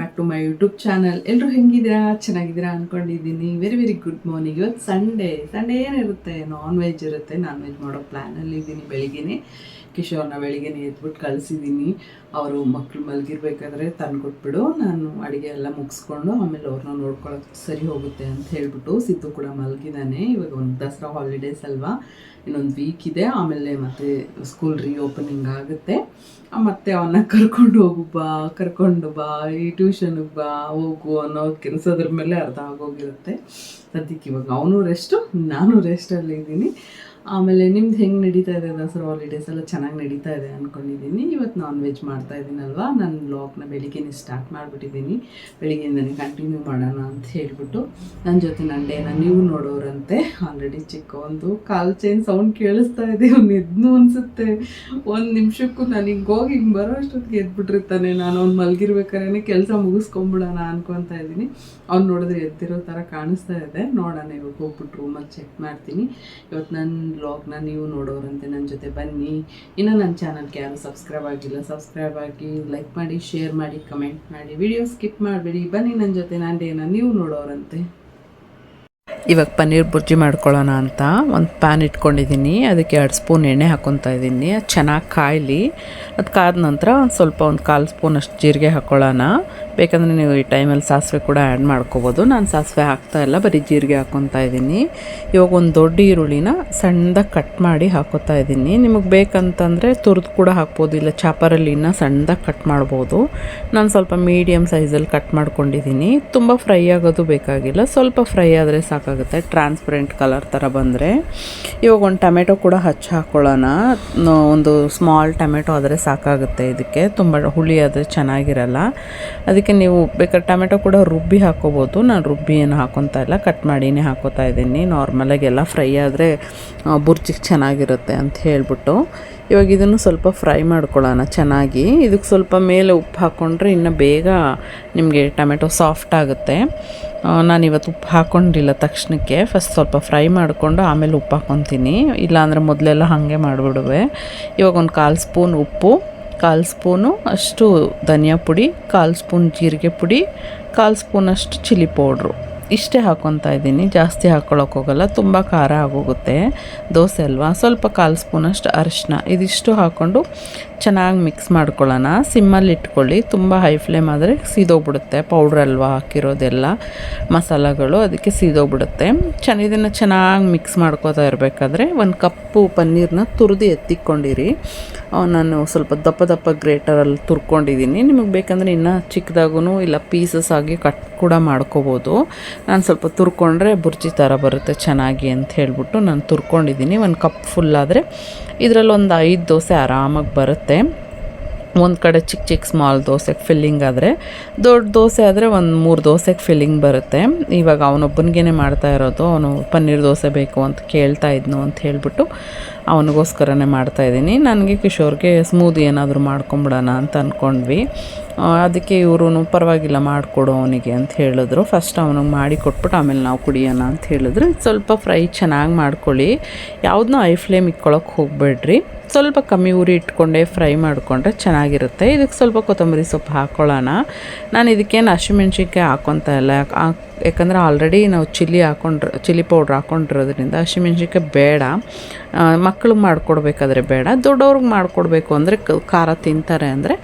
Back to my YouTube channel ಎಲ್ಲರೂ ಹೆಂಗಿದ್ದೀರಾ? ಚೆನ್ನಾಗಿದ್ದೀರಾ ಅನ್ಕೊಂಡಿದ್ದೀನಿ. ವೆರಿ ವೆರಿ ಗುಡ್ ಮಾರ್ನಿಂಗ್ ಇವತ್ತು ಸಂಡೇ ಸಂಡೇ ಏನಿರುತ್ತೆ? ನಾನ್ ವೆಜ್ ಇರುತ್ತೆ. ನಾನ್ ವೆಜ್ ಮಾಡೋ ಪ್ಲ್ಯಾನಲ್ಲಿ ಇದ್ದೀನಿ ಬೆಳಿಗ್ಗೆನೆ. ಕಿಶೋರ್ನ ಬೆಳಿಗ್ಗೆ ಎದ್ಬಿಟ್ಟು ಕಳಿಸಿದ್ದೀನಿ ಅವರು ಮಕ್ಕಳು ಮಲಗಿರ್ಬೇಕಾದ್ರೆ ತಂದ್ಕೊಟ್ಬಿಡು. ನಾನು ಅಡುಗೆ ಎಲ್ಲ ಮುಗಿಸ್ಕೊಂಡು ಆಮೇಲೆ ಅವ್ರನ್ನ ನೋಡ್ಕೊಳ್ಳೋಕೆ ಸರಿ ಹೋಗುತ್ತೆ ಅಂತ ಹೇಳ್ಬಿಟ್ಟು ಸಿದ್ದು ಕೂಡ ಮಲಗಿದ್ದಾನೆ ಇವಾಗ ಒಂದು ದಸರಾ ಹಾಲಿಡೇಸ್ ಅಲ್ವಾ? ಇನ್ನೊಂದು ವೀಕ್ ಇದೆ. ಆಮೇಲೆ ಮತ್ತೆ ಸ್ಕೂಲ್ ರೀಓಪನಿಂಗ್ ಆಗುತ್ತೆ. ಆ, ಮತ್ತೆ ಅವನ್ನ ಕರ್ಕೊಂಡು ಹೋಗು ಬಾ ಕರ್ಕೊಂಡು ಬಾ ಈ ಟ್ಯೂಷನ್ಗೆ ಬಾ ಹೋಗು ಅನ್ನೋ ಕೆಲಸದ್ರ ಮೇಲೆ ಅರ್ಧ ಆಗೋಗಿರುತ್ತೆ. ಸದ್ಯಕ್ಕೆ ಇವಾಗ ಅವನು ರೆಸ್ಟು ನಾನು ರೆಸ್ಟಲ್ಲಿ ಇದ್ದೀನಿ ಆಮೇಲೆ ನಿಮ್ದು ಹೆಂಗೆ ನಡೀತಾ ಇದೆ ದಸರಾ ಹಾಲಿಡೇಸ್ ಎಲ್ಲ ಚೆನ್ನಾಗಿ ನಡೀತಾ ಇದೆ ಅಂದ್ಕೊಂಡಿದ್ದೀನಿ ಇವತ್ತು ನಾನ್ ವೆಜ್ ಮಾಡ್ತಾ ಇದ್ದೀನಲ್ವಾ ನಾನು ಬ್ಲಾಗ್ನ ಬೆಳಿಗ್ಗೆನೇ ಸ್ಟಾರ್ಟ್ ಮಾಡಿಬಿಟ್ಟಿದ್ದೀನಿ ಬೆಳಿಗ್ಗೆಯಿಂದನೇ ಕಂಟಿನ್ಯೂ ಮಾಡೋಣ ಅಂತ ಹೇಳ್ಬಿಟ್ಟು ನನ್ನ ಜೊತೆ ನನ್ನ ಡೇನ ನೀವು ನೋಡೋರಂತೆ. ಆಲ್ರೆಡಿ ಚಿಕ್ಕ ಒಂದು ಕಾಲ್ ಚೈನ್ ಸೌಂಡ್ ಕೇಳಿಸ್ತಾ ಇದೆ. ಅವ್ನು ಎದ್ನು ಅನಿಸುತ್ತೆ. ಒಂದು ನಿಮಿಷಕ್ಕೂ ನನಗೆ ಹೋಗಿ ಹಿಂಗೆ ಬರೋ ಅಷ್ಟೊತ್ತಿಗೆ ಎದ್ಬಿಟ್ಟಿರ್ತಾನೆ. ನಾನು ಅವ್ನು ಮಲಗಿರ್ಬೇಕಾದ್ರೆ ಕೆಲಸ ಮುಗಿಸ್ಕೊಂಬಿಡೋಣ ಅನ್ಕೊತಾ ಇದ್ದೀನಿ ಅವ್ನು ನೋಡಿದ್ರೆ ಎದ್ದಿರೋ ಥರ ಕಾಣಿಸ್ತಾ ಇದೆ. ನೋಡೋಣ, ಇವಾಗ ಹೋಗ್ಬಿಟ್ಟು ರೂಮಲ್ಲಿ ಚೆಕ್ ಮಾಡ್ತೀನಿ. ಇವತ್ತು ನನ್ನ ಬ್ಲಾಗ್ನ ನೀವು ನೋಡೋರಂತೆ ನನ್ನ ಜೊತೆ ಬನ್ನಿ. ಇನ್ನು ನನ್ನ ಚಾನಲ್ಗೆ ಯಾರು ಸಬ್ಸ್ಕ್ರೈಬ್ ಆಗಿಲ್ಲ, ಸಬ್ಸ್ಕ್ರೈಬ್ ಆಗಿ ಲೈಕ್ ಮಾಡಿ, ಶೇರ್ ಮಾಡಿ, ಕಮೆಂಟ್ ಮಾಡಿ. ವಿಡಿಯೋ ಸ್ಕಿಪ್ ಮಾಡಬೇಡಿ. ಬನ್ನಿ ನನ್ನ ಜೊತೆ ನಾನು ಡೇನ ನೀವು ನೋಡೋರಂತೆ. ಇವಾಗ ಪನ್ನೀರ್ ಬುರ್ಜಿ ಮಾಡ್ಕೊಳ್ಳೋಣ ಅಂತ. ಒಂದು ಪ್ಯಾನ್ ಇಟ್ಕೊಂಡಿದ್ದೀನಿ. ಅದಕ್ಕೆ ಎರಡು ಸ್ಪೂನ್ ಎಣ್ಣೆ ಹಾಕ್ಕೊತಾ ಇದ್ದೀನಿ. ಅದು ಚೆನ್ನಾಗಿ ಕಾಯಲಿ. ಅದು ಕಾದ ನಂತರ ಒಂದು ಸ್ವಲ್ಪ, ಒಂದು ಕಾಲು ಸ್ಪೂನ್ ಅಷ್ಟು ಜೀರಿಗೆ ಹಾಕ್ಕೊಳ್ಳೋಣ ಬೇಕಂದರೆ ನೀವು ಈ ಟೈಮಲ್ಲಿ ಸಾಸಿವೆ ಕೂಡ ಆ್ಯಡ್ ಮಾಡ್ಕೋಬೋದು. ನಾನು ಸಾಸಿವೆ ಹಾಕ್ತಾ ಇಲ್ಲ, ಬರೀ ಜೀರಿಗೆ ಹಾಕ್ಕೊತಾ ಇದ್ದೀನಿ. ಇವಾಗ ಒಂದು ದೊಡ್ಡ ಈರುಳ್ಳಿನ ಸಣ್ಣದಾಗಿ ಕಟ್ ಮಾಡಿ ಹಾಕೋತಾ ಇದ್ದೀನಿ. ನಿಮಗೆ ಬೇಕಂತಂದರೆ ತುರಿದು ಕೂಡ ಹಾಕ್ಬೋದು, ಇಲ್ಲ ಚಾಪರಲ್ಲಿ ಇನ್ನೂ ಸಣ್ಣದಾಗಿ ಕಟ್ ಮಾಡ್ಬೋದು. ನಾನು ಸ್ವಲ್ಪ ಮೀಡಿಯಮ್ ಸೈಜಲ್ಲಿ ಕಟ್ ಮಾಡ್ಕೊಂಡಿದ್ದೀನಿ. ತುಂಬ ಫ್ರೈ ಆಗೋದು ಬೇಕಾಗಿಲ್ಲ, ಸ್ವಲ್ಪ ಫ್ರೈ ಆದರೆ ಸಾಕಾಗುತ್ತೆ ಟ್ರಾನ್ಸ್ಪರೆಂಟ್ ಕಲರ್ ಥರ ಬಂದರೆ. ಇವಾಗ ಒಂದು ಟೊಮೆಟೊ ಕೂಡ ಹಚ್ಚಿ ಹಾಕ್ಕೊಳ್ಳೋಣ ಒಂದು ಸ್ಮಾಲ್ ಟೊಮೆಟೊ ಆದರೆ ಸಾಕಾಗುತ್ತೆ ಇದಕ್ಕೆ. ತುಂಬ ಹುಳಿ ಆದರೆ ಚೆನ್ನಾಗಿರಲ್ಲ. ಅದಕ್ಕೆ ನೀವು ಬೇಕಾದ್ರೆ ಟೊಮೆಟೊ ಕೂಡ ರುಬ್ಬಿ ಹಾಕ್ಕೋಬೋದು ನಾನು ರುಬ್ಬಿ ಏನು ಹಾಕೊತಾ ಇಲ್ಲ. ಕಟ್ ಮಾಡಿನೇ ಹಾಕೋತಾ ಇದ್ದೀನಿ. ನಾರ್ಮಲಾಗಿ ಎಲ್ಲ ಫ್ರೈ ಆದರೆ ಬುರ್ಜಿಗೆ ಚೆನ್ನಾಗಿರುತ್ತೆ ಅಂತ ಹೇಳಿಬಿಟ್ಟು. ಇವಾಗ ಇದನ್ನು ಸ್ವಲ್ಪ ಫ್ರೈ ಮಾಡ್ಕೊಳ್ಳೋಣ ಚೆನ್ನಾಗಿ. ಇದಕ್ಕೆ ಸ್ವಲ್ಪ ಮೇಲೆ ಉಪ್ಪು ಹಾಕ್ಕೊಂಡ್ರೆ ಇನ್ನು ಬೇಗ ನಿಮಗೆ ಟೊಮೆಟೊ ಸಾಫ್ಟ್ ಆಗುತ್ತೆ. ನಾನು ಇವತ್ತು ಉಪ್ಪು ಹಾಕ್ಕೊಂಡಿಲ್ಲ ತಕ್ಷಣಕ್ಕೆ. ಫಸ್ಟ್ ಸ್ವಲ್ಪ ಫ್ರೈ ಮಾಡಿಕೊಂಡು ಆಮೇಲೆ ಉಪ್ಪು ಹಾಕ್ಕೊತೀನಿ ಇಲ್ಲಾಂದರೆ ಮೊದಲೆಲ್ಲ ಹಾಗೆ ಮಾಡಿಬಿಡುವೆ. ಇವಾಗ ಒಂದು ಕಾಲು ಸ್ಪೂನ್ ಉಪ್ಪು. ಕಾಲು ಸ್ಪೂನು ಅಷ್ಟು ಧನಿಯಾ ಪುಡಿ, ಕಾಲು ಸ್ಪೂನ್ ಜೀರಿಗೆ ಪುಡಿ, ಕಾಲು ಸ್ಪೂನಷ್ಟು ಚಿಲ್ಲಿ ಪೌಡ್ರು. ಇಷ್ಟೇ ಹಾಕ್ಕೊತಾ ಇದ್ದೀನಿ. ಜಾಸ್ತಿ ಹಾಕ್ಕೊಳಕ್ಕೆ ಹೋಗಲ್ಲ. ತುಂಬ ಖಾರ ಆಗೋಗುತ್ತೆ. ದೋಸೆ ಅಲ್ವಾ? ಸ್ವಲ್ಪ ಕಾಲು ಸ್ಪೂನಷ್ಟು ಅರಿಶಿನ ಇದಿಷ್ಟು ಹಾಕ್ಕೊಂಡು ಚೆನ್ನಾಗಿ ಮಿಕ್ಸ್ ಮಾಡ್ಕೊಳ್ಳೋಣ. ಸಿಮ್ಮಲ್ಲಿ ಇಟ್ಕೊಳ್ಳಿ. ತುಂಬ ಹೈ ಫ್ಲೇಮ್ ಆದರೆ ಸೀದೋಗ್ಬಿಡುತ್ತೆ. ಪೌಡ್ರ್ ಅಲ್ವಾ ಹಾಕಿರೋದೆಲ್ಲ ಮಸಾಲಗಳು ಅದಕ್ಕೆ ಸೀದೋಗ್ಬಿಡುತ್ತೆ. ಚೆನ್ನ ಇದನ್ನು ಚೆನ್ನಾಗಿ ಮಿಕ್ಸ್ ಮಾಡ್ಕೋತಾ ಇರಬೇಕಾದ್ರೆ ಒಂದು ಕಪ್ಪು ಪನ್ನೀರನ್ನ ತುರಿದು ಎತ್ತಿಕೊಂಡಿರಿ. ಆ, ನಾನು ಸ್ವಲ್ಪ ದಪ್ಪ ದಪ್ಪ ಗ್ರೇಟರಲ್ಲಿ ತುರ್ಕೊಂಡಿದ್ದೀನಿ ನಿಮಗೆ ಬೇಕಂದರೆ ಇನ್ನೂ ಚಿಕ್ಕದಾಗೂ ಇಲ್ಲ ಪೀಸಸ್ ಆಗಿ ಕಟ್ ಕೂಡ ಮಾಡ್ಕೋಬೋದು. ನಾನು ಸ್ವಲ್ಪ ತುರ್ಕೊಂಡ್ರೆ ಬುರ್ಜಿ ಥರ ಬರುತ್ತೆ ಚೆನ್ನಾಗಿ ಅಂತ ಹೇಳ್ಬಿಟ್ಟು ನಾನು ತುರ್ಕೊಂಡಿದ್ದೀನಿ ಒಂದು ಕಪ್ ಫುಲ್ ಆದರೆ ಇದರಲ್ಲಿ ಒಂದು ಐದು ದೋಸೆ ಆರಾಮಾಗಿ ಬರುತ್ತೆ. ಒಂದು ಕಡೆ ಚಿಕ್ಕ ಚಿಕ್ಕ ಸ್ಮಾಲ್ ದೋಸೆಗೆ ಫಿಲ್ಲಿಂಗ್ ಆದರೆ, ದೊಡ್ಡ ದೋಸೆ ಆದರೆ ಒಂದು ಮೂರು ದೋಸೆಗೆ ಫಿಲ್ಲಿಂಗ್ ಬರುತ್ತೆ. ಇವಾಗ ಅವನೊಬ್ಬನಿಗೇ ಮಾಡ್ತಾ ಇರೋದು, ಅವನು ಪನ್ನೀರ್ ದೋಸೆ ಬೇಕು ಅಂತ ಕೇಳ್ತಾ ಇದ್ನು ಅಂತ ಹೇಳಿಬಿಟ್ಟು ಅವನಿಗೋಸ್ಕರನೇ ಮಾಡ್ತಾ ಇದ್ದೀನಿ. ನನಗೆ ಕಿಶೋರ್ಗೆ ಸ್ಮೂದಿ ಏನಾದರೂ ಮಾಡ್ಕೊಂಬಿಡೋಣ ಅಂತ ಅಂದ್ಕೊಂಡ್ವಿ ಅದಕ್ಕೆ ಇವರು ಪರವಾಗಿಲ್ಲ ಮಾಡಿಕೊಡು ಅವನಿಗೆ ಅಂತ ಹೇಳಿದ್ರು. ಫಸ್ಟ್ ಅವನಿಗೆ ಮಾಡಿ ಕೊಟ್ಬಿಟ್ಟು ಆಮೇಲೆ ನಾವು ಕುಡಿಯೋಣ ಅಂತ ಹೇಳಿದ್ರು. ಸ್ವಲ್ಪ ಫ್ರೈ ಚೆನ್ನಾಗಿ ಮಾಡ್ಕೊಳ್ಳಿ. ಯಾವುದನ್ನೂ ಐ ಫ್ಲೇಮ್ ಇಟ್ಕೊಳಕ್ಕೆ ಹೋಗಬೇಡ್ರಿ. ಸ್ವಲ್ಪ ಕಮ್ಮಿ ಉರಿ ಇಟ್ಕೊಂಡೆ ಫ್ರೈ ಮಾಡಿಕೊಂಡ್ರೆ ಚೆನ್ನಾಗಿರುತ್ತೆ. ಇದಕ್ಕೆ ಸ್ವಲ್ಪ ಕೊತ್ತಂಬರಿ ಸೊಪ್ಪು ಹಾಕ್ಕೊಳ್ಳೋಣ ನಾನು ಇದಕ್ಕೇನು ಹಸಿಮೆಣ್ಸಿನ್ಕಾಯಿ ಹಾಕೊತ ಇಲ್ಲ. ಯಾಕಂದರೆ ಆಲ್ರೆಡಿ ನಾವು ಚಿಲ್ಲಿ ಹಾಕೊಂಡ್ರೆ ಚಿಲ್ಲಿ ಪೌಡ್ರ್ ಹಾಕೊಂಡಿರೋದ್ರಿಂದ ಹಸಿಮೆಣ್ಸಿನ್ಕಾಯಿ ಬೇಡ. ಮಕ್ಳಿಗೆ ಮಾಡಿಕೊಡ್ಬೇಕಾದ್ರೆ ಬೇಡ. ದೊಡ್ಡವ್ರಿಗೆ ಮಾಡಿಕೊಡ್ಬೇಕು ಅಂದರೆ ಖಾರ ತಿಂತಾರೆ ಅಂದರೆ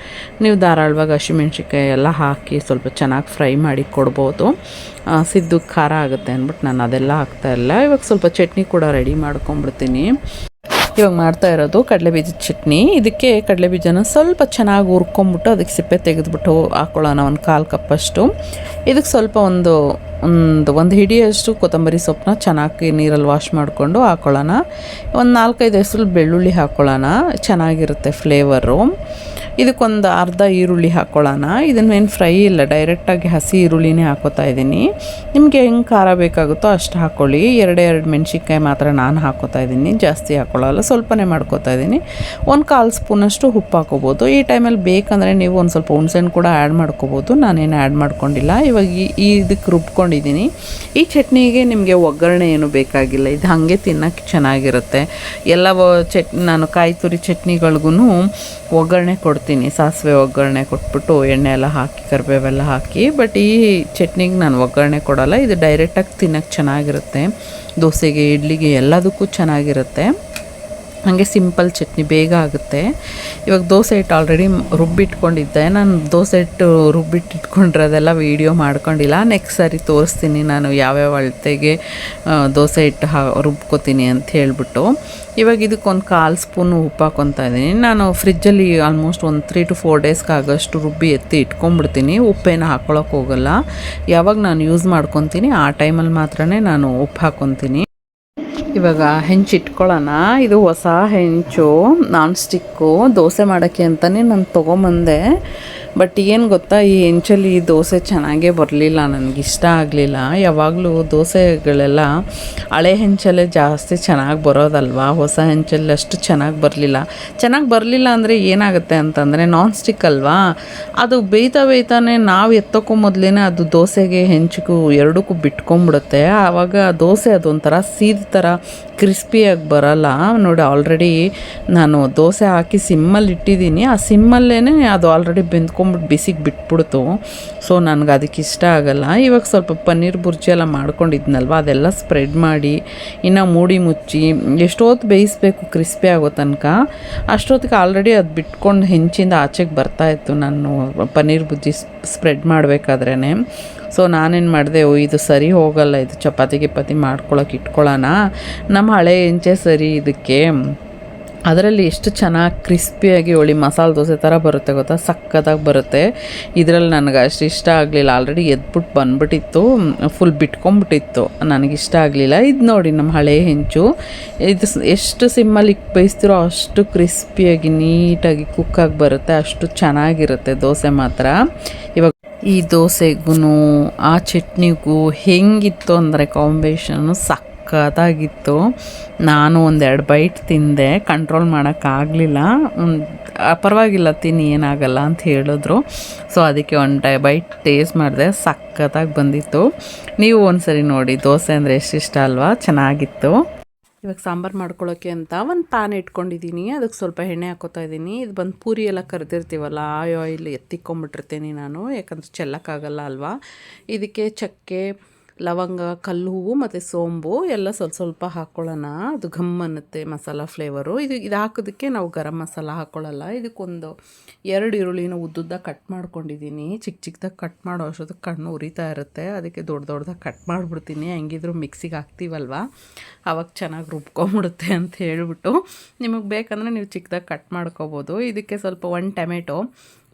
ನೀವು ಧಾರಾಳವಾಗಿ ಹಸಿಮೆಣ್ಸಿನ್ಕಾಯಿ ಎಲ್ಲ ಹಾಕಿ ಸ್ವಲ್ಪ ಚೆನ್ನಾಗಿ ಫ್ರೈ ಮಾಡಿ ಕೊಡ್ಬೋದು. ಸಿದ್ದು ಖಾರ ಆಗುತ್ತೆ ಅಂದ್ಬಿಟ್ಟು ನಾನು ಅದೆಲ್ಲ ಹಾಕ್ತಾ ಇಲ್ಲ. ಇವಾಗ ಸ್ವಲ್ಪ ಚಟ್ನಿ ಕೂಡ ರೆಡಿ ಮಾಡ್ಕೊಂಬಿಡ್ತೀನಿ ಇವಾಗ ಮಾಡ್ತಾ ಇರೋದು ಕಡಲೆಬೀಜದ ಚಟ್ನಿ. ಇದಕ್ಕೆ ಕಡಲೆಬೀಜನ ಸ್ವಲ್ಪ ಚೆನ್ನಾಗಿ ಹುರ್ಕೊಂಬಿಟ್ಟು ಅದಕ್ಕೆ ಸಿಪ್ಪೆ ತೆಗೆದುಬಿಟ್ಟು ಹಾಕ್ಕೊಳ್ಳೋಣ ಒಂದು ಕಾಲು ಕಪ್ಪಷ್ಟು ಇದಕ್ಕೆ ಸ್ವಲ್ಪ ಒಂದು ಒಂದು ಒಂದು ಹಿಡಿಯಷ್ಟು ಕೊತ್ತಂಬರಿ ಸೊಪ್ಪನ್ನ ಚೆನ್ನಾಗಿ ನೀರಲ್ಲಿ ವಾಶ್ ಮಾಡಿಕೊಂಡು ಹಾಕ್ಕೊಳ್ಳೋಣ ಒಂದು ನಾಲ್ಕೈದು ಹೆಸರು ಬೆಳ್ಳುಳ್ಳಿ ಹಾಕ್ಕೊಳ್ಳೋಣ ಚೆನ್ನಾಗಿರುತ್ತೆ ಫ್ಲೇವರು ಇದಕ್ಕೊಂದು ಅರ್ಧ ಈರುಳ್ಳಿ ಹಾಕ್ಕೊಳ್ಳೋಣ ಇದನ್ನೇನು ಫ್ರೈ ಇಲ್ಲ ಡೈರೆಕ್ಟಾಗಿ ಹಸಿ ಈರುಳ್ಳಿನೇ ಹಾಕೋತಾ ಇದ್ದೀನಿ. ನಿಮಗೆ ಹೆಂಗೆ ಖಾರ ಬೇಕಾಗುತ್ತೋ ಅಷ್ಟು ಹಾಕ್ಕೊಳ್ಳಿ ಎರಡೆರಡು ಎರಡು ಮೆಣಸಿನ್ಕಾಯಿ ಮಾತ್ರ ನಾನು ಹಾಕೋತಾ ಇದ್ದೀನಿ. ಜಾಸ್ತಿ ಹಾಕ್ಕೊಳ್ಳಲ್ಲ ಸ್ವಲ್ಪನೇ ಮಾಡ್ಕೋತಾ ಇದ್ದೀನಿ. ಒಂದು ಕಾಲು ಸ್ಪೂನಷ್ಟು ಉಪ್ಪು ಹಾಕೋಬೋದು. ಈ ಟೈಮಲ್ಲಿ ಬೇಕಂದರೆ ನೀವು ಒಂದು ಸ್ವಲ್ಪ ಹುಣ್ಸೆಹಣ್ಣು ಕೂಡ ಆ್ಯಡ್ ಮಾಡ್ಕೋಬೋದು. ನಾನೇನು ಆ್ಯಡ್ ಮಾಡ್ಕೊಂಡಿಲ್ಲ. ಇವಾಗ ಈ ಇದಕ್ಕೆ ರುಬ್ಕೊಂಡಿದ್ದೀನಿ. ಈ ಚಟ್ನಿಗೆ ನಿಮಗೆ ಒಗ್ಗರಣೆ ಏನು ಬೇಕಾಗಿಲ್ಲ. ಇದು ಹಾಗೆ ತಿನ್ನೋಕ್ಕೆ ಚೆನ್ನಾಗಿರುತ್ತೆ. ಎಲ್ಲ ಚಟ್, ನಾನು ಕಾಯಿ ತುರಿ ಚಟ್ನಿಗಳಿಗೂ ಒಗ್ಗರಣೆ ಕೊಡ್ತೀನಿ, ಸಾಸಿವೆ ಒಗ್ಗರಣೆ ಕೊಟ್ಬಿಟ್ಟು ಎಣ್ಣೆ ಎಲ್ಲ ಹಾಕಿ, ಕರಿಬೇವೆಲ್ಲ ಹಾಕಿ ಬಟ್ ಈ ಚಟ್ನಿಗೆ ನಾನು ಒಗ್ಗರಣೆ ಕೊಡೋಲ್ಲ, ಇದು ಡೈರೆಕ್ಟಾಗಿ ತಿನ್ನೋಕ್ಕೆ ಚೆನ್ನಾಗಿರುತ್ತೆ. ದೋಸೆಗೆ, ಇಡ್ಲಿಗೆ ಎಲ್ಲದಕ್ಕೂ ಚೆನ್ನಾಗಿರುತ್ತೆ. ಹಾಗೆ ಸಿಂಪಲ್ ಚಟ್ನಿ ಬೇಗ ಆಗುತ್ತೆ. ಇವಾಗ ದೋಸೆ ಹಿಟ್ಟು ಆಲ್ರೆಡಿ ರುಬ್ಬಿಟ್ಕೊಂಡಿದ್ದೆ. ನಾನು ದೋಸೆ ಹಿಟ್ಟು ರುಬ್ಬಿಟ್ಟಿಟ್ಕೊಂಡ್ರೆ ಇಟ್ಕೊಂಡಿರೋದೆಲ್ಲ ವೀಡಿಯೋ ಮಾಡ್ಕೊಂಡಿಲ್ಲ. ನೆಕ್ಸ್ಟ್ ಸಾರಿ ತೋರಿಸ್ತೀನಿ ನಾನು ಯಾವ್ಯಾವ ಅಳತೆಗೆ ದೋಸೆ ಹಿಟ್ಟು ಹಾ, ರುಬ್ಕೋತೀನಿ ಅಂತ ಹೇಳಿಬಿಟ್ಟು. ಇವಾಗ ಇದಕ್ಕೊಂದು ಕಾಲು ಸ್ಪೂನು ಉಪ್ಪು ಹಾಕೊತಾ ಇದ್ದೀನಿ. ನಾನು ಫ್ರಿಜ್ಜಲ್ಲಿ ಆಲ್ಮೋಸ್ಟ್ ಒಂದು ತ್ರೀ ಟು ಫೋರ್ ಡೇಸ್ಗೆ ಆಗೋಷ್ಟು ರುಬ್ಬಿ ಎತ್ತಿ ಇಟ್ಕೊಂಡ್ಬಿಡ್ತೀನಿ. ಉಪ್ಪೇನು ಹಾಕ್ಕೊಳಕ್ಕೆ ಹೋಗಲ್ಲ. ಯಾವಾಗ ನಾನು ಯೂಸ್ ಮಾಡ್ಕೊತೀನಿ, ಆ ಟೈಮಲ್ಲಿ ಮಾತ್ರ ನಾನು ಉಪ್ಪು ಹಾಕ್ಕೊತೀನಿ ಇವಾಗ ಹೆಂಚು ಇಟ್ಕೊಳ್ಳೋಣ ಇದು ಹೊಸ ಹೆಂಚು ನಾನ್ ಸ್ಟಿಕ್ಕು ದೋಸೆ ಮಾಡೋಕ್ಕೆ ಅಂತಲೇ ನಾನು ತೊಗೊಂಬಂದೆ. ಬಟ್ ಏನು ಗೊತ್ತಾ, ಈ ಹೆಂಚಲ್ಲಿ ದೋಸೆ ಚೆನ್ನಾಗೇ ಬರಲಿಲ್ಲ ನನಗೆ ಇಷ್ಟ ಆಗಲಿಲ್ಲ. ಯಾವಾಗಲೂ ದೋಸೆಗಳೆಲ್ಲ ಹಳೆ ಹೆಂಚಲ್ಲೇ ಜಾಸ್ತಿ ಚೆನ್ನಾಗಿ ಬರೋದಲ್ವಾ? ಹೊಸ ಹೆಂಚಲ್ಲಿ ಅಷ್ಟು ಚೆನ್ನಾಗಿ ಬರಲಿಲ್ಲ. ಚೆನ್ನಾಗಿ ಬರಲಿಲ್ಲ ಅಂದರೆ ಏನಾಗುತ್ತೆ ಅಂತಂದರೆ ನಾನ್ ಸ್ಟಿಕ್ ಅಲ್ವಾ? ಅದು ಬೇಯ್ತಾ ಬೇಯ್ತಾನೆ ನಾವು ಎತ್ತೋಕೋ ಮೊದಲೇ ಅದು ದೋಸೆಗೆ ಹೆಂಚಿಗೂ ಎರಡಕ್ಕೂ ಬಿಟ್ಕೊಂಡ್ಬಿಡುತ್ತೆ ಆವಾಗ ದೋಸೆ ಅದೊಂಥರ ಸೀದ ಥರ ಕ್ರಿಸ್ಪಿಯಾಗಿ ಬರಲ್ಲ. ನೋಡಿ ಆಲ್ರೆಡಿ ನಾನು ದೋಸೆ ಹಾಕಿ ಸಿಮ್ಮಲ್ಲಿ ಇಟ್ಟಿದ್ದೀನಿ. ಆ ಸಿಮ್ಮಲ್ಲೇ ಅದು ಆಲ್ರೆಡಿ ಬೆಂದ್ಕೊಂಬಿಟ್ಟು ಬಿಸಿಗೆ ಬಿಟ್ಬಿಡ್ತು. ಸೊ ನನಗೆ ಅದಕ್ಕೆ ಇಷ್ಟ ಆಗಲ್ಲ. ಇವಾಗ ಸ್ವಲ್ಪ ಪನ್ನೀರ್ ಬುರ್ಜಿ ಎಲ್ಲ ಮಾಡ್ಕೊಂಡಿದ್ನಲ್ವ? ಅದೆಲ್ಲ ಸ್ಪ್ರೆಡ್ ಮಾಡಿ, ಇನ್ನು ಮೂಡಿ ಮುಚ್ಚಿ ಎಷ್ಟೊತ್ತು ಬೇಯಿಸ್ಬೇಕು ಕ್ರಿಸ್ಪಿ ಆಗೋ ತನಕ. ಅಷ್ಟೊತ್ತಿಗೆ ಆಲ್ರೆಡಿ ಅದು ಬಿಟ್ಕೊಂಡು ಹೆಂಚಿಂದ ಆಚೆಗೆ ಬರ್ತಾ ಇತ್ತು ನಾನು ಪನ್ನೀರ್ ಬುಜ್ಜಿ ಸ್ಪ್ರೆಡ್ ಮಾಡಬೇಕಾದ್ರೇ ಸೊ ನಾನೇನು ಮಾಡಿದೆ, ಓ ಇದು ಸರಿ ಹೋಗಲ್ಲ, ಇದು ಚಪಾತಿ, ಗಿಪಾತಿ ಮಾಡ್ಕೊಳಕ್ಕೆ ಇಟ್ಕೊಳ್ಳೋಣ ನಮ್ಮ ಹಳೆ ಹೆಂಚೆ ಸರಿ ಇದಕ್ಕೆ. ಅದರಲ್ಲಿ ಎಷ್ಟು ಚೆನ್ನಾಗಿ ಕ್ರಿಸ್ಪಿಯಾಗಿ ಒಳಿ ಮಸಾಲೆ ದೋಸೆ ಥರ ಬರುತ್ತೆ ಗೊತ್ತಾ? ಸಕ್ಕತ್ತಾಗಿ ಬರುತ್ತೆ. ಇದರಲ್ಲಿ ನನಗೆ ಅಷ್ಟು ಇಷ್ಟ ಆಗಲಿಲ್ಲ. ಆಲ್ರೆಡಿ ಎದ್ಬಿಟ್ಟು ಬಂದ್ಬಿಟ್ಟಿತ್ತು. ಫುಲ್ ಬಿಟ್ಕೊಂಬಿಟ್ಟಿತ್ತು ನನಗಿಷ್ಟ ಆಗಲಿಲ್ಲ. ಇದು ನೋಡಿ ನಮ್ಮ ಹಳೆ ಹೆಂಚು. ಇದು ಎಷ್ಟು ಸಿಮ್ಮಲ್ಲಿ ಬೇಯಿಸ್ತಿರೋ ಅಷ್ಟು ಕ್ರಿಸ್ಪಿಯಾಗಿ ನೀಟಾಗಿ ಕುಕ್ಕಾಗಿ ಬರುತ್ತೆ. ಅಷ್ಟು ಚೆನ್ನಾಗಿರುತ್ತೆ ದೋಸೆ ಮಾತ್ರ. ಇವಾಗ ಈ ದೋಸೆಗೂ ಆ ಚಟ್ನಿಗೂ ಹೆಂಗಿತ್ತು ಅಂದರೆ ಕಾಂಬಿನೇಷನು ಸಕ್ಕತ್ತಾಗಿತ್ತು ನಾನು ಒಂದೆರಡು ಬೈಟ್ ತಿಂದೆ ಕಂಟ್ರೋಲ್ ಮಾಡೋಕ್ಕಾಗಲಿಲ್ಲ. ಪರವಾಗಿಲ್ಲ, ತಿನ್ನಿ, ಏನಾಗಲ್ಲ ಅಂತ ಹೇಳಿದ್ರು. ಸೊ ಅದಕ್ಕೆ ಒಂದು ಟೈ, ಬೈಟ್ ಟೇಸ್ಟ್ ಮಾಡಿದೆ, ಸಖತ್ತಾಗಿ ಬಂದಿತ್ತು. ನೀವು ಒಂದ್ಸರಿ ನೋಡಿ, ದೋಸೆ ಅಂದರೆ ಎಷ್ಟು ಇಷ್ಟ ಅಲ್ವಾ? ಚೆನ್ನಾಗಿತ್ತು. ಇವಾಗ ಸಾಂಬಾರು ಮಾಡ್ಕೊಳ್ಳೋಕ್ಕೆ ಅಂತ ಒಂದು ಪ್ಯಾನ್ ಇಟ್ಕೊಂಡಿದ್ದೀನಿ ಅದಕ್ಕೆ ಸ್ವಲ್ಪ ಎಣ್ಣೆ ಹಾಕೋತಾ ಇದ್ದೀನಿ ಇದು ಬಂದು ಪೂರಿ ಎಲ್ಲ ಕರೆದಿರ್ತೀವಲ್ಲ ಆ ಆಯಿಲ್ ಎತ್ತಿಕೊಂಬಿಟ್ಟಿರ್ತೀನಿ ನಾನು. ಯಾಕಂದ್ರೆ ಚೆಲ್ಲಕ್ಕಾಗಲ್ಲ ಅಲ್ವಾ? ಇದಕ್ಕೆ ಚಕ್ಕೆ ಲವಂಗ, ಕಲ್ಲು ಹೂವು ಮತ್ತು ಸೋಂಬು ಎಲ್ಲ ಸ್ವಲ್ಪ ಸ್ವಲ್ಪ ಹಾಕ್ಕೊಳ್ಳೋಣ ಅದು ಘಮ್ ಅನ್ನುತ್ತೆ ಮಸಾಲ ಫ್ಲೇವರು ಇದು ಇದು ಹಾಕೋದಕ್ಕೆ ನಾವು ಗರಂ ಮಸಾಲ ಹಾಕ್ಕೊಳ್ಳಲ್ಲ ಇದಕ್ಕೊಂದು ಎರಡು ಈರುಳ್ಳಿನ ಉದ್ದುದ್ದ ಕಟ್ ಮಾಡ್ಕೊಂಡಿದ್ದೀನಿ. ಚಿಕ್ಕ ಚಿಕ್ಕದಾಗಿ ಕಟ್ ಮಾಡೋ ಅಷ್ಟೊತ್ತಿಗೆ ಕಣ್ಣು ಉರಿತಾ ಇರುತ್ತೆ. ಅದಕ್ಕೆ ದೊಡ್ಡ ದೊಡ್ಡದಾಗಿ ಕಟ್ ಮಾಡಿಬಿಡ್ತೀನಿ. ಹೆಂಗಿದ್ರು ಮಿಕ್ಸಿಗೆ ಹಾಕ್ತೀವಲ್ವ? ಅವಾಗ ಚೆನ್ನಾಗಿ ರುಬ್ಕೊಂಬಿಡುತ್ತೆ ಅಂತ ಹೇಳ್ಬಿಟ್ಟು. ನಿಮಗೆ ಬೇಕಂದರೆ ನೀವು ಚಿಕ್ಕದಾಗಿ ಕಟ್ ಮಾಡ್ಕೋಬೋದು. ಇದಕ್ಕೆ ಸ್ವಲ್ಪ ಒಂದು ಟೊಮೆಟೊ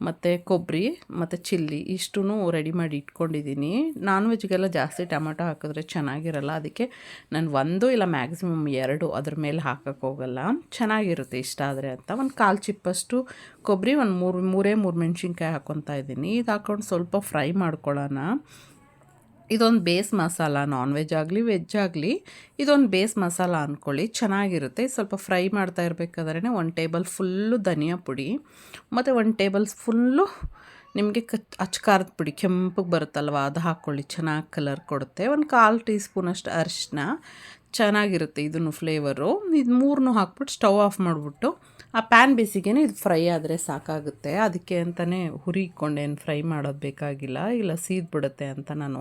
ಮತ್ತು ಕೊಬ್ಬರಿ, ಮತ್ತು ಚಿಲ್ಲಿ ಇಷ್ಟೂ ರೆಡಿ ಮಾಡಿ ಇಟ್ಕೊಂಡಿದ್ದೀನಿ. ನಾನ್ ವೆಜ್ಗೆಲ್ಲ ಜಾಸ್ತಿ ಟೊಮೆಟೊ ಹಾಕಿದ್ರೆ ಚೆನ್ನಾಗಿರಲ್ಲ. ಅದಕ್ಕೆ ನಾನು ಒಂದು ಇಲ್ಲ ಮ್ಯಾಕ್ಸಿಮಮ್ ಎರಡು ಅದ್ರ ಮೇಲೆ ಹಾಕಕ್ಕೆ ಹೋಗಲ್ಲ. ಚೆನ್ನಾಗಿರುತ್ತೆ ಇಷ್ಟ ಆದರೆ ಅಂತ. ಒಂದು ಕಾಲು ಚಿಪ್ಪಷ್ಟು ಕೊಬ್ಬರಿ, ಒಂದು ಮೂರು, ಮೂರೇ ಮೂರು ಮೆಣಸಿನ್ಕಾಯಿ ಹಾಕ್ಕೊತಾ ಇದ್ದೀನಿ. ಇದು ಹಾಕ್ಕೊಂಡು ಸ್ವಲ್ಪ ಫ್ರೈ ಮಾಡ್ಕೊಳ್ಳೋಣ. ಇದೊಂದು ಬೇಸ್ ಮಸಾಲ ನಾನ್ ವೆಜ್ ಆಗಲಿ ವೆಜ್ ಆಗಲಿ, ಇದೊಂದು ಬೇಸ್ ಮಸಾಲ ಅಂದ್ಕೊಳ್ಳಿ ಚೆನ್ನಾಗಿರುತ್ತೆ. ಸ್ವಲ್ಪ ಫ್ರೈ ಮಾಡ್ತಾ ಇರಬೇಕಾದ್ರೆ ಒಂದು ಟೇಬಲ್ ಫುಲ್ಲು ಧನಿಯಾ ಪುಡಿ, ಮತ್ತು ಒಂದು ಟೇಬಲ್ ಫುಲ್ಲು ನಿಮಗೆ ಕಚ್ ಹಚ್ಕಾರದ ಪುಡಿ, ಕೆಂಪಗೆ ಬರುತ್ತಲ್ವ, ಅದು ಹಾಕ್ಕೊಳ್ಳಿ ಚೆನ್ನಾಗಿ ಕಲರ್ ಕೊಡುತ್ತೆ. ಒಂದು ಕಾಲು ಟೀ ಸ್ಪೂನಷ್ಟು ಅರಿಶಿನ. ಚೆನ್ನಾಗಿರುತ್ತೆ ಇದನ್ನು ಫ್ಲೇವರು ಇದು ಮೂರನ್ನೂ ಹಾಕ್ಬಿಟ್ಟು ಸ್ಟವ್ ಆಫ್ ಮಾಡಿಬಿಟ್ಟು ಆ ಪ್ಯಾನ್ ಬೇಸಿಗೆ ಇದು ಫ್ರೈ ಆದರೆ ಸಾಕಾಗುತ್ತೆ. ಅದಕ್ಕೆ ಅಂತಲೇ ಹುರಿ ಫ್ರೈ ಮಾಡೋದು ಬೇಕಾಗಿಲ್ಲ. ಇಲ್ಲ ಸೀದ್ಬಿಡುತ್ತೆ ಅಂತ ನಾನು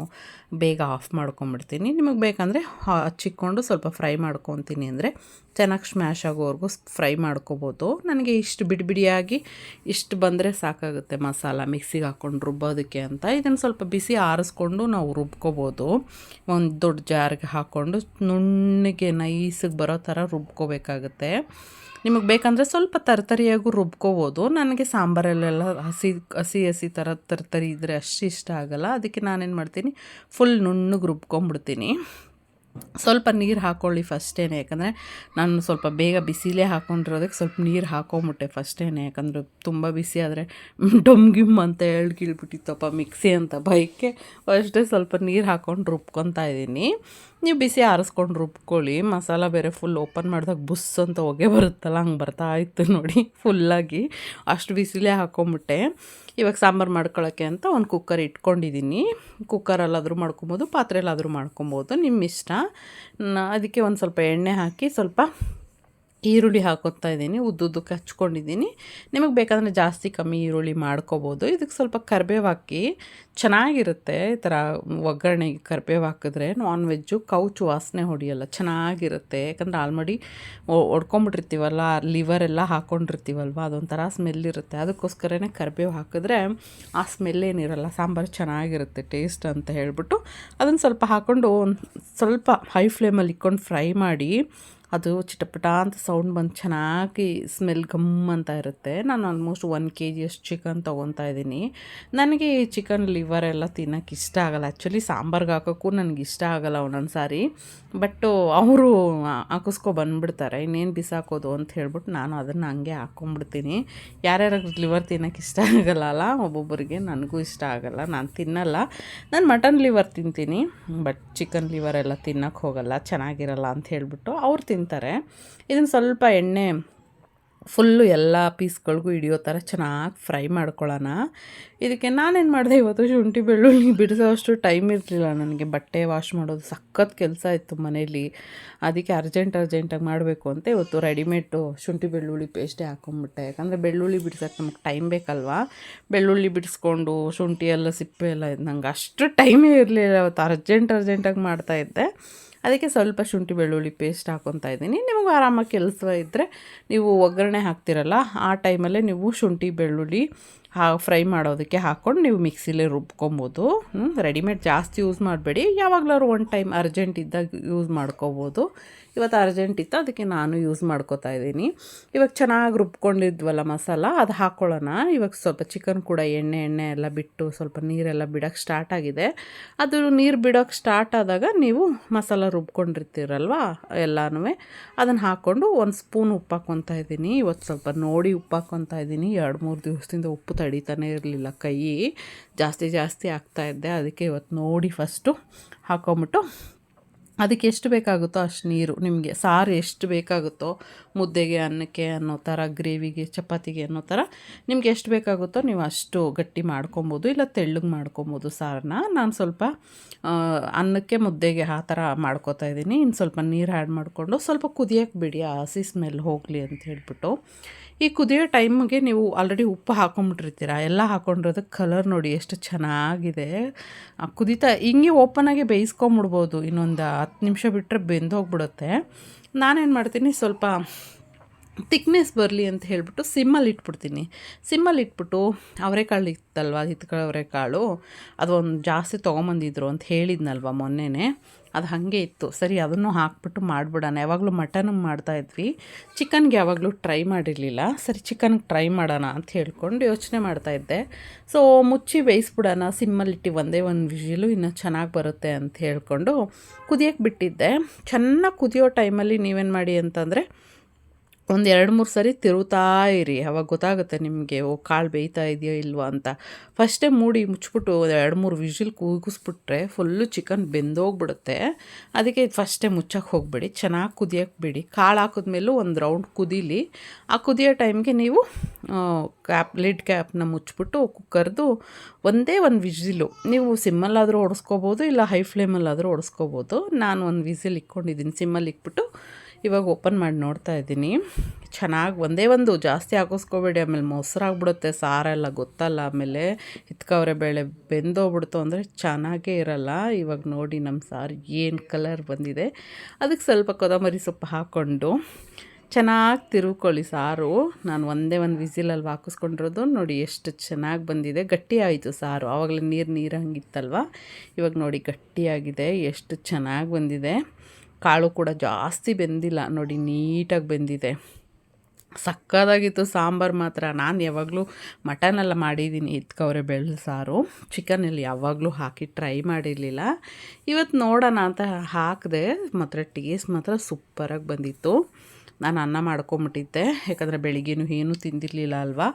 ಬೇಗ ಆಫ್ ಮಾಡ್ಕೊಂಬಿಡ್ತೀನಿ ನಿಮಗೆ ಬೇಕಂದರೆ ಹಚ್ಚಿಕೊಂಡು ಸ್ವಲ್ಪ ಫ್ರೈ ಮಾಡ್ಕೊತೀನಿ ಅಂದರೆ ಚೆನ್ನಾಗಿ ಸ್ಮ್ಯಾಶ್ ಆಗೋವರೆಗೂ ಫ್ರೈ ಮಾಡ್ಕೋಬೋದು. ನನಗೆ ಇಷ್ಟು ಬಿಡಿ ಬಿಡಿಯಾಗಿ ಇಷ್ಟು ಬಂದರೆ ಸಾಕಾಗುತ್ತೆ ಮಸಾಲ. ಮಿಕ್ಸಿಗೆ ಹಾಕ್ಕೊಂಡು ರುಬ್ಬೋದಕ್ಕೆ ಅಂತ. ಇದನ್ನು ಸ್ವಲ್ಪ ಬಿಸಿ ಆರಿಸ್ಕೊಂಡು ನಾವು ರುಬ್ಕೋಬೋದು. ಒಂದು ದೊಡ್ಡ ಜಾರ್ಗೆ ಹಾಕ್ಕೊಂಡು ನುಣ್ಣಗೆ ನೈಸಿಗೆ ಬರೋ ಥರ ರುಬ್ಕೋಬೇಕಾಗುತ್ತೆ. ನಿಮಗೆ ಬೇಕಂದರೆ ಸ್ವಲ್ಪ ತರ್ತರಿಯಾಗೂ ರುಬ್ಕೋಬೋದು. ನನಗೆ ಸಾಂಬಾರಲ್ಲೆಲ್ಲ ಹಸಿ ಹಸಿ ಹಸಿ ಥರ ತರ್ತರಿ ಇದ್ದರೆ ಅಷ್ಟು ಇಷ್ಟ ಆಗಲ್ಲ. ಅದಕ್ಕೆ ನಾನೇನು ಮಾಡ್ತೀನಿ ಫುಲ್ ನುಣ್ಣಗೆ ರುಬ್ಕೊಂಬಿಡ್ತೀನಿ. ಸ್ವಲ್ಪ ನೀರು ಹಾಕ್ಕೊಳ್ಳಿ ಫಸ್ಟೇ ಯಾಕಂದರೆ ನಾನು ಸ್ವಲ್ಪ ಬೇಗ ಬಿಸಿಲೇ ಹಾಕ್ಕೊಂಡಿರೋದಕ್ಕೆ ಸ್ವಲ್ಪ ನೀರು ಹಾಕೊಂಬಿಟ್ಟೆ ಫಸ್ಟೇ ಯಾಕಂದರೆ ತುಂಬ ಬಿಸಿ ಆದರೆ ಡೊಮ್ ಗಿಮ್ ಅಂತ ಹೇಳಿ ಕೀಳ್ಬಿಟ್ಟಿತ್ತಪ್ಪ ಮಿಕ್ಸಿ ಅಂತ ಬೈಕೆ ಫಸ್ಟೇ ಸ್ವಲ್ಪ ನೀರು ಹಾಕ್ಕೊಂಡು ರುಬ್ಕೊತಾ ಇದ್ದೀನಿ. ನೀವು ಬಿಸಿ ಆರಿಸ್ಕೊಂಡು ರುಬ್ಕೊಳ್ಳಿ, ಮಸಾಲ ಬೇರೆ ಫುಲ್ ಓಪನ್ ಮಾಡಿದಾಗ ಬುಸ್ ಅಂತ ಹೊಗೆ ಬರುತ್ತಲ್ಲ, ಹಂಗೆ ಬರ್ತಾ ಇತ್ತು ನೋಡಿ ಫುಲ್ಲಾಗಿ ಅಷ್ಟು ಬಿಸಿಲೇ ಹಾಕೊಂಬಿಟ್ಟೆ. ಇವಾಗ ಸಾಂಬಾರು ಮಾಡ್ಕೊಳ್ಳೋಕ್ಕೆ ಅಂತ ಒಂದು ಕುಕ್ಕರ್ ಇಟ್ಕೊಂಡಿದ್ದೀನಿ ಕುಕ್ಕರಲ್ಲಾದರೂ ಮಾಡ್ಕೊಬೋದು, ಪಾತ್ರೆಯಲ್ಲಾದರೂ ಮಾಡ್ಕೊಬೋದು ನಿಮ್ಮ ಇಷ್ಟ ಅದಕ್ಕೆ ಒಂದು ಸ್ವಲ್ಪ ಎಣ್ಣೆ ಹಾಕಿ ಸ್ವಲ್ಪ ಈರುಳ್ಳಿ ಹಾಕೋತಾ ಇದ್ದೀನಿ ಉದ್ದುದ್ದಕ್ಕೆ ಹಚ್ಕೊಂಡಿದ್ದೀನಿ ನಿಮಗೆ ಬೇಕಾದರೆ ಜಾಸ್ತಿ ಕಮ್ಮಿ ಈರುಳ್ಳಿ ಮಾಡ್ಕೋಬೋದು. ಇದಕ್ಕೆ ಸ್ವಲ್ಪ ಕರಿಬೇವು ಹಾಕಿ ಚೆನ್ನಾಗಿರುತ್ತೆ, ಈ ಥರ ಒಗ್ಗರಣೆಗೆ ಕರಿಬೇವು ಹಾಕಿದ್ರೆ ನಾನ್ ವೆಜ್ಜು ಕೌಚು ವಾಸನೆ ಹೊಡಿಯಲ್ಲ, ಚೆನ್ನಾಗಿರುತ್ತೆ. ಯಾಕಂದರೆ ಆಲ್ಮಡಿ ಒಡ್ಕೊಂಬಿಟ್ಟಿರ್ತೀವಲ್ಲ ಲಿವರ್ ಎಲ್ಲ ಹಾಕ್ಕೊಂಡಿರ್ತೀವಲ್ವ ಅದೊಂಥರ ಸ್ಮೆಲ್ ಇರುತ್ತೆ. ಅದಕ್ಕೋಸ್ಕರನೇ ಕರಿಬೇವು ಹಾಕಿದ್ರೆ ಆ ಸ್ಮೆಲ್ ಏನಿರಲ್ಲ, ಸಾಂಬಾರು ಚೆನ್ನಾಗಿರುತ್ತೆ ಟೇಸ್ಟ್ ಅಂತ ಹೇಳ್ಬಿಟ್ಟು ಅದನ್ನು ಸ್ವಲ್ಪ ಹಾಕ್ಕೊಂಡು ಸ್ವಲ್ಪ ಹೈ ಫ್ಲೇಮಲ್ಲಿ ಇಕ್ಕೊಂಡು ಫ್ರೈ ಮಾಡಿ ಅದು ಚಿಟಪಟ ಅಂತ ಸೌಂಡ್ ಬಂದು ಚೆನ್ನಾಗಿ ಸ್ಮೆಲ್ ಗಮ್ ಅಂತ ಇರುತ್ತೆ. ನಾನು ಆಲ್ಮೋಸ್ಟ್ ಒನ್ ಕೆ ಜಿಯಷ್ಟು ಚಿಕನ್ ತೊಗೊತಾ ಇದ್ದೀನಿ. ನನಗೆ ಈ ಚಿಕನ್ ಲಿವರ್ ಎಲ್ಲ ತಿನ್ನೋಕೆ ಇಷ್ಟ ಆಗಲ್ಲ. ಆ್ಯಕ್ಚುಲಿ ಸಾಂಬಾರ್ಗೆ ಹಾಕೋಕ್ಕೂ ನನಗೆ ಇಷ್ಟ ಆಗಲ್ಲ ಒಂದೊಂದು ಸಾರಿ ಬಟ್ಟು ಅವರು ಹಾಕಿಸ್ಕೊ ಬಂದುಬಿಡ್ತಾರೆ. ಇನ್ನೇನು ಬಿಸಾಕೋದು ಅಂತ ಹೇಳ್ಬಿಟ್ಟು ನಾನು ಅದನ್ನು ಹಂಗೆ ಹಾಕ್ಕೊಂಬಿಡ್ತೀನಿ ಯಾರ್ಯಾರ ಲಿವರ್ ತಿನ್ನೋಕೆ ಇಷ್ಟ ಆಗಲ್ಲ ಒಬ್ಬೊಬ್ಬರಿಗೆ ನನಗೂ ಇಷ್ಟ ಆಗಲ್ಲ. ನಾನು ತಿನ್ನಲ್ಲ. ನಾನು ಮಟನ್ ಲಿವರ್ ತಿಂತೀನಿ. ಬಟ್ ಚಿಕನ್ ಲಿವರ್ ಎಲ್ಲ ತಿನ್ನೋಕ್ಕೆ ಹೋಗಲ್ಲ. ಚೆನ್ನಾಗಿರಲ್ಲ ಅಂತ ಹೇಳ್ಬಿಟ್ಟು ಅವ್ರು ತಿಂತಾರೆ. ಇದನ್ನು ಸ್ವಲ್ಪ ಎಣ್ಣೆ ಫುಲ್ಲು ಎಲ್ಲ ಪೀಸ್ಗಳಿಗೂ ಹಿಡಿಯೋ ಥರ ಚೆನ್ನಾಗಿ ಫ್ರೈ ಮಾಡ್ಕೊಳ್ಳೋಣ. ಇದಕ್ಕೆ ನಾನೇನು ಮಾಡಿದೆ, ಇವತ್ತು ಶುಂಠಿ ಬೆಳ್ಳುಳ್ಳಿ ಬಿಡಿಸೋ ಅಷ್ಟು ಟೈಮ್ ಇರಲಿಲ್ಲ ನನಗೆ. ಬಟ್ಟೆ ವಾಶ್ ಮಾಡೋದು ಸಖತ್ ಕೆಲಸ ಇತ್ತು ಮನೇಲಿ. ಅದಕ್ಕೆ ಅರ್ಜೆಂಟ್ ಅರ್ಜೆಂಟಾಗಿ ಮಾಡಬೇಕು ಅಂತ ಇವತ್ತು ರೆಡಿಮೇಡು ಶುಂಠಿ ಬೆಳ್ಳುಳ್ಳಿ ಪೇಸ್ಟೇ ಹಾಕೊಂಡ್ಬಿಟ್ಟೆ ಯಾಕಂದರೆ ಬೆಳ್ಳುಳ್ಳಿ ಬಿಡ್ಸೋಕ್ಕೆ ನಮಗೆ ಟೈಮ್ ಬೇಕಲ್ವಾ? ಬೆಳ್ಳುಳ್ಳಿ ಬಿಡಿಸ್ಕೊಂಡು ಶುಂಠಿ ಎಲ್ಲ ಸಿಪ್ಪೆ ಎಲ್ಲ ನಂಗೆ ಅಷ್ಟು ಟೈಮೇ ಇರಲಿಲ್ಲ. ಇವತ್ತು ಅರ್ಜೆಂಟ್ ಅರ್ಜೆಂಟಾಗಿ ಮಾಡ್ತಾಯಿದ್ದೆ ಅದಕ್ಕೆ ಸ್ವಲ್ಪ ಶುಂಠಿ ಬೆಳ್ಳುಳ್ಳಿ ಪೇಸ್ಟ್ ಹಾಕೊತಾ ಇದ್ದೀನಿ. ನಿಮಗೆ ಆರಾಮಾಗಿ ಕೆಲಸ ಇದ್ದರೆ ನೀವು ಒಗ್ಗರಣೆ ಹಾಕ್ತಿರಲ್ಲ, ಆ ಟೈಮಲ್ಲೇ ನೀವು ಶುಂಠಿ ಬೆಳ್ಳುಳ್ಳಿ ಹಾ ಫ್ರೈ ಮಾಡೋದಕ್ಕೆ ಹಾಕ್ಕೊಂಡು ನೀವು ಮಿಕ್ಸಿಲೇ ರುಬ್ಕೊಬೋದು. ರೆಡಿಮೇಡ್ ಜಾಸ್ತಿ ಯೂಸ್ ಮಾಡಬೇಡಿ. ಯಾವಾಗಲಾದ್ರು ಒನ್ ಟೈಮ್ ಅರ್ಜೆಂಟ್ ಇದ್ದಾಗ ಯೂಸ್ ಮಾಡ್ಕೋಬೋದು. ಇವತ್ತು ಅರ್ಜೆಂಟ್ ಇತ್ತು, ಅದಕ್ಕೆ ನಾನು ಯೂಸ್ ಮಾಡ್ಕೋತಾ ಇದ್ದೀನಿ. ಇವಾಗ ಚೆನ್ನಾಗಿ ರುಬ್ಕೊಂಡಿದ್ವಲ್ಲ ಮಸಾಲ, ಅದು ಹಾಕ್ಕೊಳ್ಳೋಣ ಇವಾಗ ಸ್ವಲ್ಪ ಚಿಕನ್ ಕೂಡ ಎಣ್ಣೆ ಎಣ್ಣೆ ಎಲ್ಲ ಬಿಟ್ಟು ಸ್ವಲ್ಪ ನೀರೆಲ್ಲ ಬಿಡೋಕ್ಕೆ ಸ್ಟಾರ್ಟ್ ಆಗಿದೆ. ಅದು ನೀರು ಬಿಡೋಕ್ಕೆ ಸ್ಟಾರ್ಟ್ ಆದಾಗ ನೀವು ಮಸಾಲ ರುಬ್ಕೊಂಡಿರ್ತೀರಲ್ವಾ ಎಲ್ಲನೂ ಅದನ್ನು ಹಾಕ್ಕೊಂಡು ಒಂದು ಸ್ಪೂನ್ ಉಪ್ಪು ಹಾಕ್ಕೊತಾ ಇದ್ದೀನಿ. ಇವತ್ತು ಸ್ವಲ್ಪ ನೋಡಿ ಉಪ್ಪು ಹಾಕ್ಕೊತಾ ಇದ್ದೀನಿ. ಎರಡು, ಮೂರು ದಿವಸದಿಂದ ಉಪ್ಪು ತಡಿತಾನೆ ಇರಲಿಲ್ಲ. ಕೈ ಜಾಸ್ತಿ ಜಾಸ್ತಿ ಆಗ್ತಾಯಿದ್ದೆ ಅದಕ್ಕೆ ಇವತ್ತು ನೋಡಿ ಫಸ್ಟು ಹಾಕೊಂಬಿಟ್ಟು ಅದಕ್ಕೆ ಎಷ್ಟು ಬೇಕಾಗುತ್ತೋ ಅಷ್ಟು ನೀರು. ನಿಮಗೆ ಸಾರು ಎಷ್ಟು ಬೇಕಾಗುತ್ತೋ, ಮುದ್ದೆಗೆ ಅನ್ನಕ್ಕೆ ಅನ್ನೋ ಥರ, ಗ್ರೇವಿಗೆ, ಚಪಾತಿಗೆ ಅನ್ನೋ ಥರ ನಿಮ್ಗೆ ಎಷ್ಟು ಬೇಕಾಗುತ್ತೋ ನೀವು ಅಷ್ಟು ಗಟ್ಟಿ ಮಾಡ್ಕೊಬೋದು. ಇಲ್ಲ ತೆಳ್ಳಗೆ ಮಾಡ್ಕೊಬೋದು ಸಾರನ್ನ. ನಾನು ಸ್ವಲ್ಪ ಅನ್ನಕ್ಕೆ ಮುದ್ದೆಗೆ ಆ ಥರ ಮಾಡ್ಕೋತಾ ಇದ್ದೀನಿ. ಇನ್ನು ಸ್ವಲ್ಪ ನೀರು ಆ್ಯಡ್ ಮಾಡಿಕೊಂಡು ಸ್ವಲ್ಪ ಕುದಿಯೋಕೆ ಬಿಡಿ. ಆ ಹಸಿ ಸ್ಮೆಲ್ ಹೋಗಲಿ ಅಂತ ಹೇಳ್ಬಿಟ್ಟು. ಈ ಕುದಿಯೋ ಟೈಮ್ಗೆ ನೀವು ಆಲ್ರೆಡಿ ಉಪ್ಪು ಹಾಕೊಂಡ್ಬಿಟ್ಟಿರ್ತೀರ ಎಲ್ಲ ಹಾಕೊಂಡಿರೋದಕ್ಕೆ ಕಲರ್ ನೋಡಿ ಎಷ್ಟು ಚೆನ್ನಾಗಿದೆ. ಕುದೀತಾ, ಹಿಂಗೆ ಓಪನಾಗಿ ಬೇಯಿಸ್ಕೊಂಬಿಡ್ಬೋದು. ಇನ್ನೊಂದು ಹತ್ತು ನಿಮಿಷ ಬಿಟ್ಟರೆ ಬೆಂದೋಗ್ಬಿಡುತ್ತೆ. ನಾನೇನು ಮಾಡ್ತೀನಿ, ಸ್ವಲ್ಪ ತಿಕ್ನೆಸ್ ಬರಲಿ ಅಂತ ಹೇಳಿಬಿಟ್ಟು ಸಿಮ್ಮಲ್ಲಿ ಇಟ್ಬಿಡ್ತೀನಿ. ಸಿಮ್ಮಲ್ಲಿ ಇಟ್ಬಿಟ್ಟು ಅವರೆಕಾಳು ಇತ್ತಲ್ವ ಹಿತ್ಕಳ ಅವರೆಕಾಳು ಒಂದು ಜಾಸ್ತಿ ತೊಗೊಂಬಂದಿದ್ರು ಅಂತ ಹೇಳಿದ್ನಲ್ವ ಮೊನ್ನೆನೇ? ಅದು ಹಾಗೆ ಇತ್ತು. ಸರಿ, ಅದನ್ನು ಹಾಕ್ಬಿಟ್ಟು ಮಾಡಿಬಿಡೋಣ. ಯಾವಾಗಲೂ ಮಟನ್ ಮಾಡ್ತಾಯಿದ್ವಿ ಚಿಕನ್ಗೆ ಯಾವಾಗಲೂ ಟ್ರೈ ಮಾಡಿರಲಿಲ್ಲ. ಸರಿ ಚಿಕನ್ಗೆ ಟ್ರೈ ಮಾಡೋಣ ಅಂತ ಹೇಳ್ಕೊಂಡು ಯೋಚನೆ ಮಾಡ್ತಾಯಿದ್ದೆ ಸೊ ಮುಚ್ಚಿ ಬೇಯಿಸ್ಬಿಡೋಣ. ಸಿಮ್ಮಲ್ಲಿಟ್ಟು ಒಂದೇ ಒಂದು ವಿಷಲು ಇನ್ನೂ ಚೆನ್ನಾಗಿ ಬರುತ್ತೆ ಅಂತ ಹೇಳ್ಕೊಂಡು ಕುದಿಯೋಕ್ಕೆ ಬಿಟ್ಟಿದ್ದೆ. ಚೆನ್ನಾಗಿ ಕುದಿಯೋ ಟೈಮಲ್ಲಿ ನೀವೇನು ಮಾಡಿ ಅಂತಂದರೆ ಒಂದು ಎರಡು ಮೂರು ಸರಿ ತಿರುತಾ ಇರಿ. ಅವಾಗ ಗೊತ್ತಾಗುತ್ತೆ ನಿಮಗೆ, ಓ ಕಾಳು ಬೇಯ್ತಾ ಇದೆಯೋ ಇಲ್ವಾ ಅಂತ. ಫಸ್ಟೇ ಮೂಡಿ ಮುಚ್ಚಿಬಿಟ್ಟು ಎರಡು ಮೂರು ವಿಜಿಲ್ ಕೂಗಿಸ್ಬಿಟ್ರೆ ಫುಲ್ಲು ಚಿಕನ್ ಬೆಂದೋಗ್ಬಿಡುತ್ತೆ. ಅದಕ್ಕೆ ಫಸ್ಟೇ ಮುಚ್ಚಕ್ಕೆ ಹೋಗಬೇಡಿ, ಚೆನ್ನಾಗಿ ಕುದಿಯೋಕ್ಕೆ ಬಿಡಿ. ಕಾಳು ಹಾಕಿದ್ಮೇಲೂ ಒಂದು ರೌಂಡ್ ಕುದೀಲಿ. ಆ ಕುದಿಯೋ ಟೈಮ್ಗೆ ನೀವು ಕ್ಯಾಪ್, ಲಿಡ್ ಕ್ಯಾಪ್ನ ಮುಚ್ಚಿಬಿಟ್ಟು ಕುಕ್ಕರ್ದು ಒಂದೇ ಒಂದು ವಿಜಿಲು ನೀವು ಸಿಮ್ಮಲ್ಲಾದರೂ ಓಡಿಸ್ಕೋಬೋದು ಇಲ್ಲ ಹೈ ಫ್ಲೇಮಲ್ಲಾದರೂ ಓಡಿಸ್ಕೋಬೋದು ನಾನು ಒಂದು ವಿಸಿಲ್ ಇಕ್ಕೊಂಡಿದ್ದೀನಿ ಸಿಮ್ಮಲ್ಲಿ ಇಕ್ಬಿಟ್ಟು ಇವಾಗ ಓಪನ್ ಮಾಡಿ ನೋಡ್ತಾ ಇದ್ದೀನಿ. ಚೆನ್ನಾಗಿ ಒಂದೇ ಒಂದು ಜಾಸ್ತಿ ಹಾಕಿಸ್ಕೋಬೇಡಿ, ಆಮೇಲೆ ಮೊಸರಾಗ್ಬಿಡುತ್ತೆ ಸಾರೆಲ್ಲ ಗೊತ್ತಲ್ಲ, ಆಮೇಲೆ ಹಿತ್ಕವ್ರೆ ಬೇಳೆ ಬೆಂದೋಗ್ಬಿಡ್ತು ಅಂದರೆ ಚೆನ್ನಾಗೇ ಇರಲ್ಲ. ಇವಾಗ ನೋಡಿ ನಮ್ಮ ಸಾರು ಏನು ಕಲರ್ ಬಂದಿದೆ. ಅದಕ್ಕೆ ಸ್ವಲ್ಪ ಕೊತ್ತಂಬರಿ ಸೊಪ್ಪು ಹಾಕ್ಕೊಂಡು ಚೆನ್ನಾಗಿ ತಿರುವ್ಕೊಳ್ಳಿ ಸಾರು. ನಾನು ಒಂದೇ ಒಂದು ವಿಸಿಲಲ್ಲಿ ಹಾಕಿಸ್ಕೊಂಡಿರೋದು. ನೋಡಿ ಎಷ್ಟು ಚೆನ್ನಾಗಿ ಬಂದಿದೆ. ಗಟ್ಟಿ ಆಯಿತು ಸಾರು. ಆವಾಗಲೇ ನೀರು ನೀರು ಹಂಗಿತ್ತಲ್ವ? ಇವಾಗ ನೋಡಿ ಗಟ್ಟಿಯಾಗಿದೆ. ಎಷ್ಟು ಚೆನ್ನಾಗಿ ಬಂದಿದೆ. ಕಾಳು ಕೂಡ ಜಾಸ್ತಿ ಬೆಂದಿಲ್ಲ ನೋಡಿ, ನೀಟಾಗಿ ಬೆಂದಿದೆ. ಸಕ್ಕದಾಗಿತ್ತು ಸಾಂಬಾರು ಮಾತ್ರ. ನಾನು ಯಾವಾಗಲೂ ಮಟನೆಲ್ಲ ಮಾಡಿದ್ದೀನಿ ಇದ್ಕವ್ರೆ ಬೆಳ್ಳು ಸಾರು. ಚಿಕನಲ್ಲಿ ಯಾವಾಗಲೂ ಹಾಕಿ ಟ್ರೈ ಮಾಡಿರಲಿಲ್ಲ. ಇವತ್ತು ನೋಡೋಣ ಅಂತ ಹಾಕಿದೆ, ಮಾತ್ರ ಟೇಸ್ಟ್ ಮಾತ್ರ ಸೂಪರಾಗಿ ಬಂದಿತ್ತು. ನಾನು ಅನ್ನ ಮಾಡ್ಕೊಂಬಿಟ್ಟಿದ್ದೆ, ಯಾಕಂದರೆ ಬೆಳಿಗ್ಗೆನೂ ಏನೂ ತಿಂದಿರಲಿಲ್ಲ ಅಲ್ವಾ?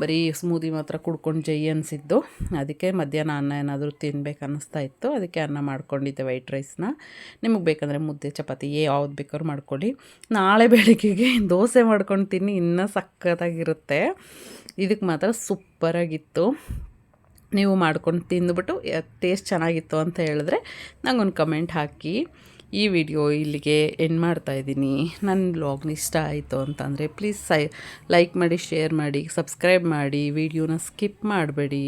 ಬರೀ ಸ್ಮೂದಿ ಮಾತ್ರ ಕುಡ್ಕೊಂಡು ಜೈ ಅನಿಸಿದ್ದು. ಅದಕ್ಕೆ ಮಧ್ಯಾಹ್ನ ಅನ್ನ ಏನಾದರೂ ತಿನ್ಬೇಕು ಅನ್ನಿಸ್ತಾ ಇತ್ತು. ಅದಕ್ಕೆ ಅನ್ನ ಮಾಡ್ಕೊಂಡಿದ್ದೆ ವೈಟ್ ರೈಸ್ನ ನಿಮಗೆ ಬೇಕಂದರೆ ಮುದ್ದೆ, ಚಪಾತಿ, ಏ ಯಾವ್ದು ಬೇಕಾದ್ರೂ ಮಾಡ್ಕೊಳ್ಳಿ. ನಾಳೆ ಬೆಳಿಗ್ಗೆಗೆ ದೋಸೆ ಮಾಡ್ಕೊಂಡು ತಿನ್ನಿ, ಇನ್ನೂ ಸಕ್ಕತ್ತಾಗಿರುತ್ತೆ ಇದಕ್ಕೆ ಮಾತ್ರ ಸೂಪರಾಗಿತ್ತು. ನೀವು ಮಾಡ್ಕೊಂಡು ತಿಂದುಬಿಟ್ಟು ಟೇಸ್ಟ್ ಚೆನ್ನಾಗಿತ್ತು ಅಂತ ಹೇಳಿದ್ರೆ ನಂಗೊಂದು ಕಮೆಂಟ್ ಹಾಕಿ. ಈ ವಿಡಿಯೋ ಇಲ್ಲಿಗೆ ಎಂಡ್ ಮಾಡ್ತಾ ಇದ್ದೀನಿ. ನನ್ನ ಬ್ಲಾಗ್ನ ಇಷ್ಟ ಆಯಿತು ಅಂತಂದರೆ ಪ್ಲೀಸ್ ಸೈ ಲೈಕ್ ಮಾಡಿ ಶೇರ್ ಮಾಡಿ ಸಬ್ಸ್ಕ್ರೈಬ್ ಮಾಡಿ, ವಿಡಿಯೋನ ಸ್ಕಿಪ್ ಮಾಡಬೇಡಿ.